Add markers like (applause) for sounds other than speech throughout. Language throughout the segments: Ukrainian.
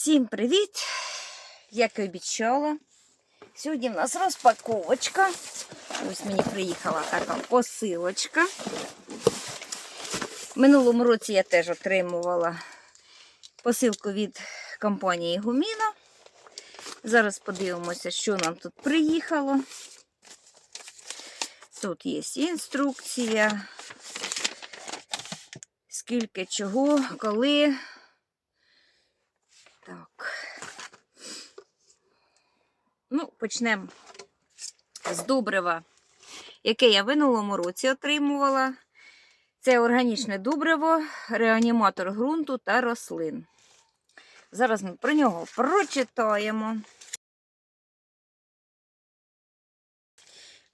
Всім привіт! Як і обіцяла. Сьогодні в нас розпаковочка. Ось мені приїхала така посилочка. Минулому році я теж отримувала посилку від компанії Гуміна. Зараз подивимося, що нам тут приїхало. Тут є інструкція, скільки чого, коли. Так. Ну, почнемо з добрива, яке я в минулому році отримувала. Це органічне добриво, реаніматор ґрунту та рослин. Зараз ми про нього прочитаємо.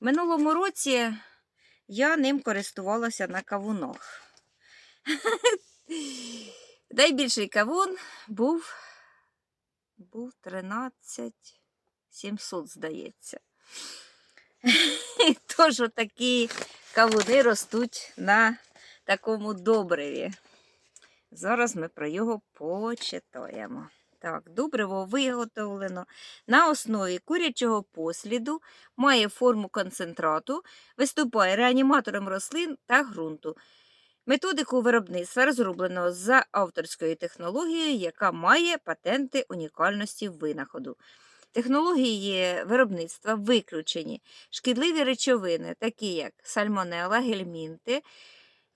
В минулому році я ним користувалася на кавунах. (laughs) Найбільший кавун був, був 13 700, здається. Тож такі кавуни ростуть на такому добриві. Зараз ми про його почитаємо. Так, добриво виготовлено на основі курячого посліду, має форму концентрату, виступає реаніматором рослин та ґрунту. Методику виробництва розроблено за авторською технологією, яка має патенти унікальності винаходу. Технології виробництва виключені шкідливі речовини, такі як сальмонела, гельмінти,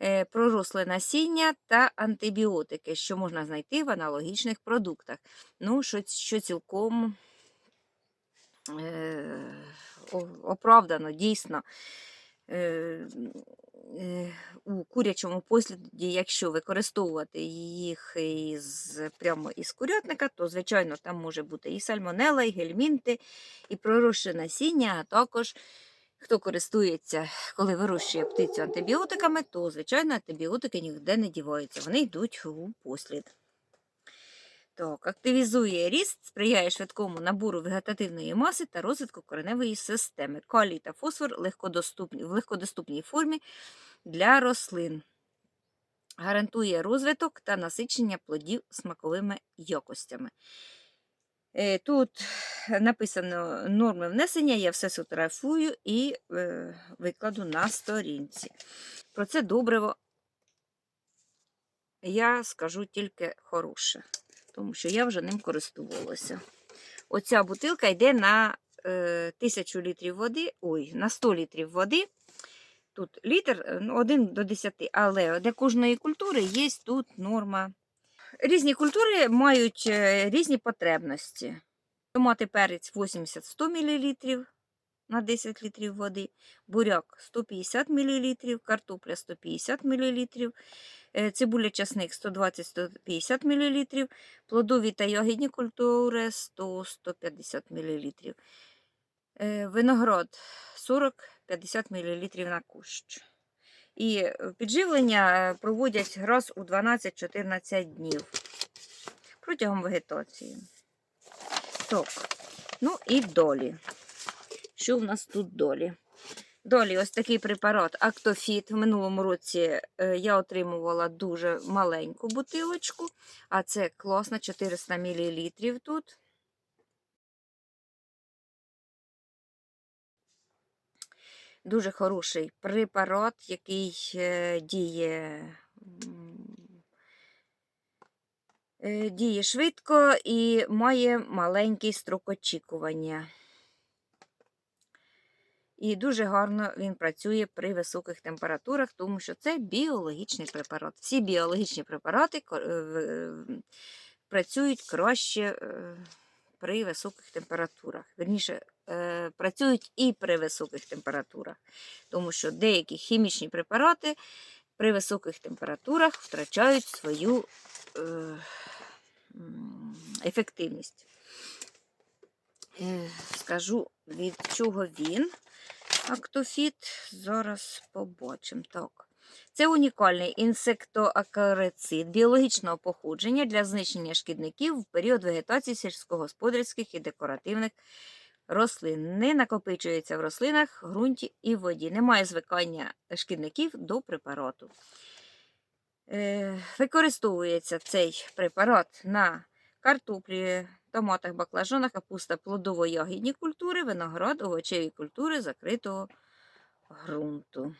е, проросле насіння та антибіотики, що можна знайти в аналогічних продуктах. Ну, що, що цілком е, оправдано, дійсно. Е, е, у курячому посліді, якщо використовувати їх із, прямо із курятника, то, звичайно, там може бути і сальмонела, і гельмінти, і проросше насіння, а також хто користується, коли вирощує птицю антибіотиками, то, звичайно, антибіотики ніде не діваються, вони йдуть у послід. Так, активізує ріст, сприяє швидкому набору вегетативної маси та розвитку кореневої системи. Калій та фосфор легкодоступні, в легкодоступній формі для рослин. Гарантує розвиток та насичення плодів смаковими якостями. Е, Тут написано норми внесення, я все сфотографую і е, викладу на сторінці. Про це добриво я скажу тільки хороше, тому що я вже ним користувалася. Оця бутилка йде на е, 1000 літрів води, ой, на 100 літрів води. Тут літр е, ну, 1 до 10, але для кожної культури є тут норма. Різні культури мають е, різні потребності. Томати перець 80-100 мл на 10 літрів води, буряк 150 мл, картопля 150 мл, цибуля часник 120-150 мл, плодові та ягідні культури 100-150 мл. Е, Виноград 40-50 мл на кущ. І е, підживлення е, проводять раз у 12-14 днів протягом вегетації. Так, ну і долі. Що в нас тут долі? Долі, ось такий препарат Актофіт. В минулому році е, я отримувала дуже маленьку бутилочку, а це класно 400 мл тут. Дуже хороший препарат, який е, діє, е, діє швидко і має маленький строк очікування. І дуже гарно він працює при високих температурах, тому що це біологічний препарат. Всі біологічні препарати е, в- працюють краще е, при високих температурах. Верніше, е, працюють і при високих температурах, тому що деякі хімічні препарати при високих температурах втрачають свою е, ефективність. Е, Скажу, від чого він. Актофіт. Зараз побачимо. Так. Це унікальний інсектоакарицид біологічного походження для знищення шкідників в період вегетації сільськогосподарських і декоративних рослин. Не накопичується в рослинах, ґрунті і воді. Немає звикання шкідників до препарату. Е, Використовується цей препарат на картоплі, томатах, баклажанах, капуста, плодово-ягідні культури, виноград, овочеві культури закритого ґрунту.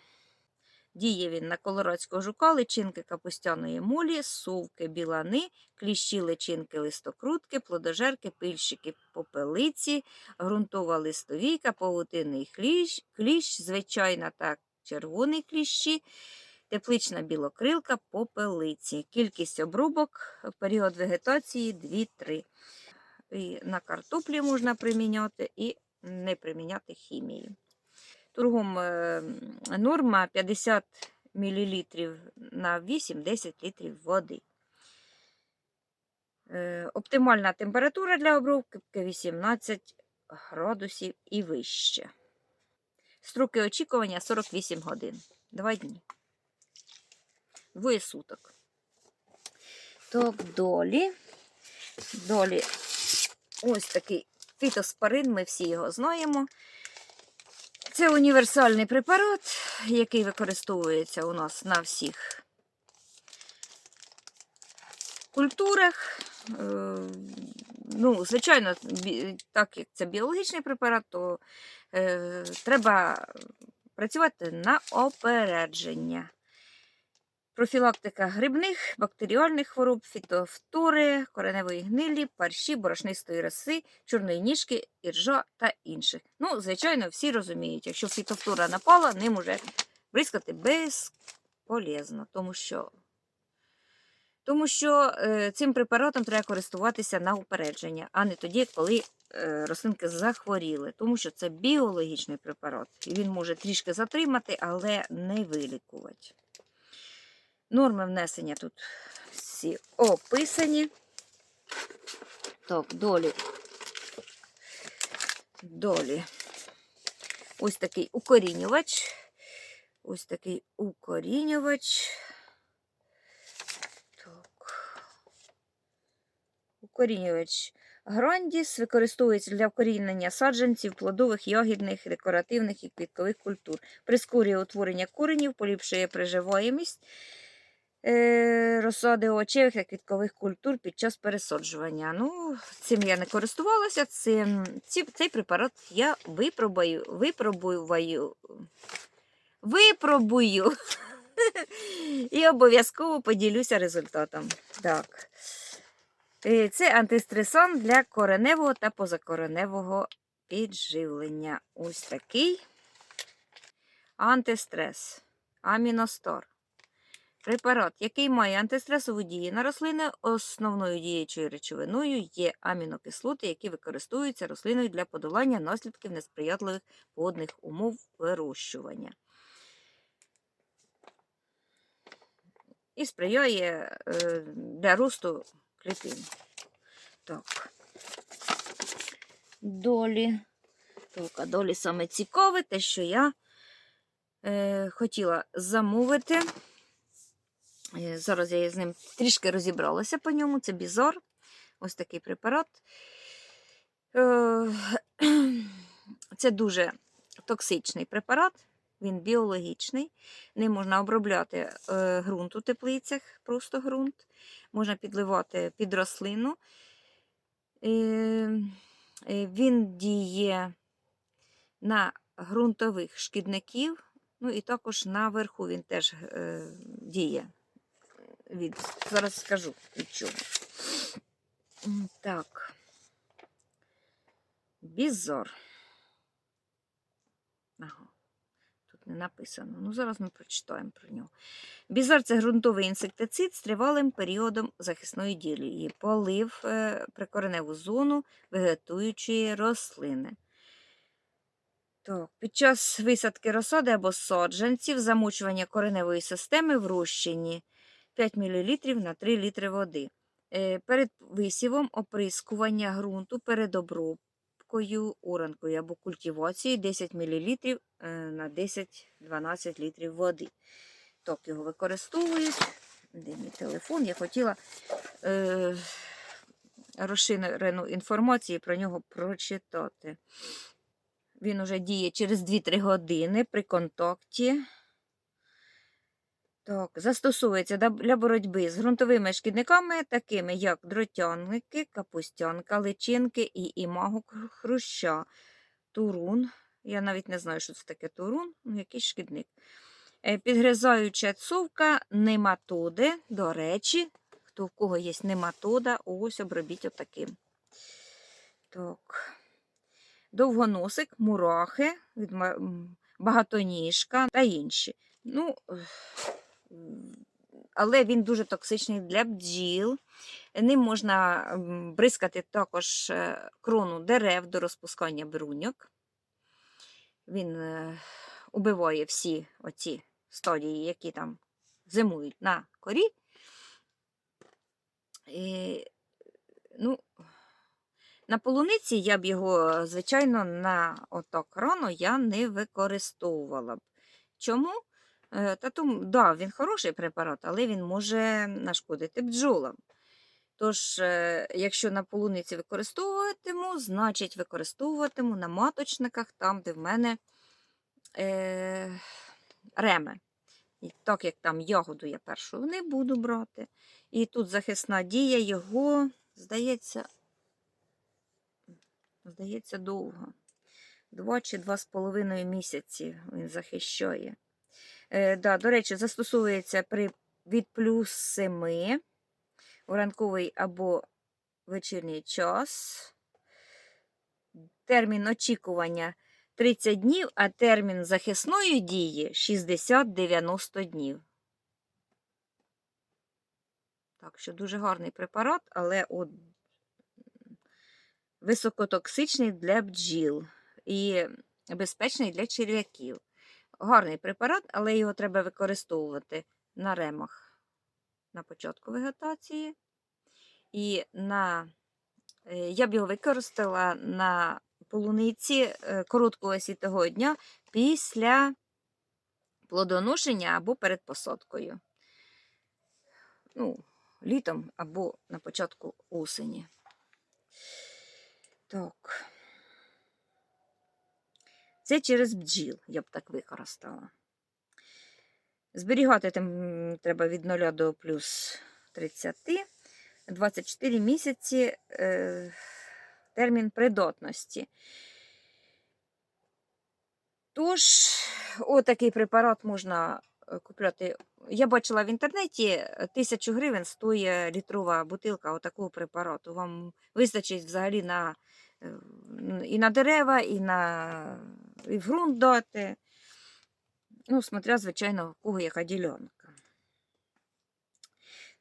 Діє він на колорадського жука, личинки капустяної молі, совки, білани, кліщі, личинки, листокрутки, плодожерки, пильщики, попелиці, ґрунтова листовійка, павутинний кліщ, кліщ, звичайна та червоний кліщі, теплична білокрилка, попелиці. Кількість обрубок, період вегетації 2-3. І на картоплі можна приміняти і не приміняти хімію. Тургом е, норма 50 мл на 8-10 літрів води. Е, Оптимальна температура для обробки 18 градусів і вище. Строки очікування 48 годин. Два дні. Двоє суток. Так, долі. Долі ось такий фітоспорин, ми всі його знаємо. Це універсальний препарат, який використовується у нас на всіх культурах. Е, Ну, звичайно, так як це біологічний препарат, то е, треба працювати на опередження. Профілактика грибних, бактеріальних хвороб, фітофтори, кореневої гнилі, парші, борошнистої роси, чорної ніжки, іржа та інших. Ну, звичайно, всі розуміють, якщо фітофтора напала, ним уже бризкати безполезно, тому що, тому що е, цим препаратом треба користуватися на упередження, а не тоді, коли е, рослинки захворіли, тому що це біологічний препарат. І він може трішки затримати, але не вилікувати. Норми внесення тут всі описані. Так, долі. Долі. Ось такий укорінювач. Ось такий укорінювач. Так. Укорінювач Грандіс використовується для вкорінення саджанців, плодових, ягідних, декоративних і квіткових культур. Прискорює утворення коренів, поліпшує приживаємість розсади овочевих та квіткових культур під час пересаджування. Ну, цим я не користувалася. Цим, ці, цей препарат я випробую, випробую, (laughs) випробую і обов'язково поділюся результатом. Так. Е, Це антистресан для кореневого та позакореневого підживлення. Ось такий антистрес. Аміностор. Препарат, який має антистресову дію на рослини, основною діючою речовиною є амінокислоти, які використовуються рослиною для подолання наслідків несприятливих водних умов вирощування. І сприяє е, для росту клітин. Так. Долі. Так, а долі саме цікаве, те, що я е, хотіла замовити. Е, Зараз я з ним трішки розібралася по ньому. Це бізор. Ось такий препарат. Е, (clears throat) Це дуже токсичний препарат, він біологічний. Ним можна обробляти е, ґрунт у теплицях, просто ґрунт. Можна підливати під рослину. Він діє на ґрунтових шкідників, ну і також наверху він теж діє від. Зараз скажу від чого. Так. Бізор. Ага. Тут не написано. Ну, зараз ми прочитаємо про нього. Бізар це ґрунтовий інсектицид з тривалим періодом захисної дії. Полив е, прикореневу зону вегетуючої рослини. Так, під час висадки розсади або саджанців замочування кореневої системи в розчині 5 мл на 3 літри води. Е, Перед висівом оприскування ґрунту перед обробкою, оранкою або культивацією 10 мл на 10-12 літрів води. Так, його використовують. Де мій телефон? Я хотіла е, розширену інформацію про нього прочитати. Він уже діє через 2-3 години при контакті Так, застосовується для боротьби з ґрунтовими шкідниками, такими як дротянники, капустянка, личинки і імаго кру- хруща, турун. Я навіть не знаю, що це таке турун, ну, якийсь шкідник. Е, Підгризаюча цовка, нематоди. До речі, хто в кого є нематода, ось обробіть отаким. Так. Довгоносик, мурахи, багатоніжка та інші. Ну, але він дуже токсичний для бджіл. Ним можна бризкати також е, крону дерев до розпускання бруньок. Він е, убиває всі оці стадії, які там зимують на корі. І, ну, на полуниці я б його, звичайно, на отак рано я не використовувала б. Чому? Е, Та тому, да, він хороший препарат, але він може нашкодити бджолам. Тож, е, якщо на полуниці використовуватиму, значить використовуватиму на маточниках, там, де в мене е, реме. І так як там ягоду я першу не буду брати. І тут захисна дія його, здається, здається, довго. Два чи два з половиною місяці він захищає. Е, да, до речі, застосовується при, від плюс 7 у ранковий або вечірній час. Термін очікування 30 днів, а термін захисної дії 60-90 днів. Так що дуже гарний препарат, але от високотоксичний для бджіл і безпечний для черв'яків. Гарний препарат, але його треба використовувати на ремах на початку вегетації. І на, е, я б його використала на полуниці е, короткого світового дня після плодоношення або перед посадкою. Ну, літом або на початку осені. Так. Це через бджіл я б так використала. Зберігати там треба від 0 до плюс 30. 24 місяці е, термін придатності. Тож, отакий препарат можна е, купляти. Я бачила в інтернеті, е, тисячу гривень стоїть літрова бутилка отакого препарату. Вам вистачить взагалі на, і на дерева, і на і ґрунт дати. Ну, смотря, звичайно, в кого яка ділянка.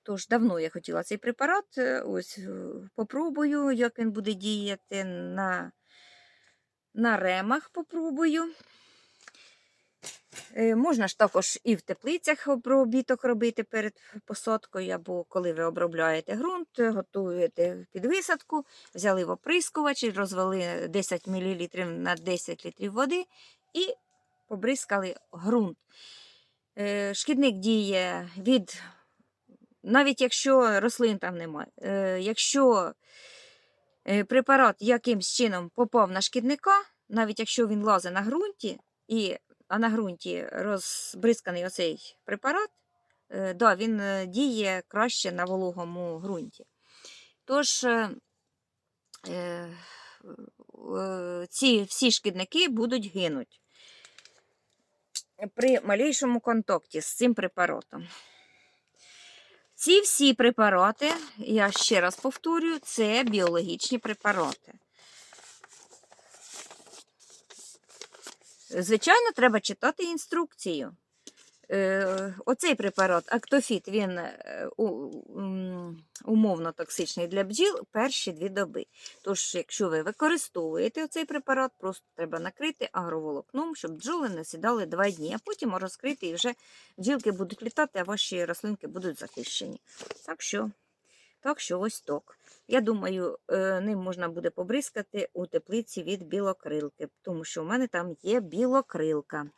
Тож давно я хотіла цей препарат. е, Ось е, попробую, як він буде діяти на, на ремах попробую. Е, Можна ж також і в теплицях обробіток робити перед посадкою, або коли ви обробляєте ґрунт, готуєте під висадку, взяли в оприскувач, розвели 10 мл на 10 літрів води і побризкали ґрунт. Е, Шкідник діє від, навіть якщо рослин там немає, е, якщо препарат якимсь чином попав на шкідника, навіть якщо він лазить на ґрунті, і, а на ґрунті розбризканий оцей препарат, е, да, він е, діє краще на вологому ґрунті. Тож е, ці всі шкідники будуть гинуть при малейшому контакті з цим препаратом. Ці всі препарати, я ще раз повторюю, це біологічні препарати. Звичайно, треба читати інструкцію. Е, Оцей препарат Актофіт, він е, умовно токсичний для бджіл перші дві доби. Тож, якщо ви використовуєте цей препарат, просто треба накрити агроволокном, щоб бджоли не сідали два дні, а потім розкрити і вже бджілки будуть літати, а ваші рослинки будуть захищені. Так що, так що ось так. Я думаю, е, ним можна буде побризкати у теплиці від білокрилки, тому що в мене там є білокрилка.